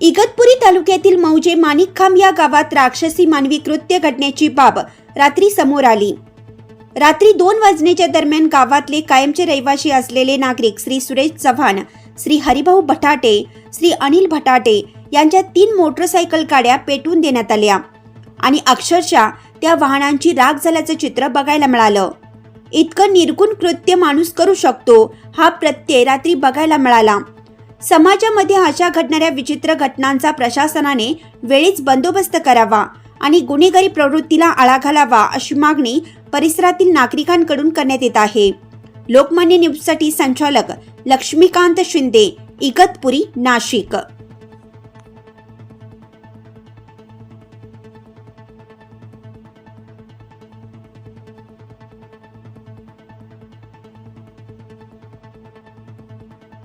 इगतपुरी तालुक्यातील मौजे माणिकखांब या गावात राक्षसी मानवी कृत्य घडण्याची बाब रात्री समोर आली. रात्री दोन वाजण्याच्या दरम्यान गावातले कायमचे रहिवासी असलेले नागरिक श्री सुरेश चव्हाण श्री हरिभाऊ भटाटे श्री अनिल भटाटे यांच्या तीन मोटरसायकल गाड्या पेटवून देण्यात आल्या आणि अक्षरशः त्या वाहनांची राग झाल्याचं चित्र बघायला मिळालं. इतकं निर्गुण कृत्य माणूस करू शकतो हा प्रत्यय रात्री बघायला मिळाला. समाजामध्ये अशा घडणाऱ्या विचित्र घटनांचा प्रशासनाने वेळीच बंदोबस्त करावा आणि गुन्हेगारी प्रवृत्तीला आळा घालावा अशी मागणी परिसरातील नागरिकांकडून करण्यात येत आहे. लोकमान्य न्यूजसाठी संचालक लक्ष्मीकांत शिंदे इगतपुरी नाशिक.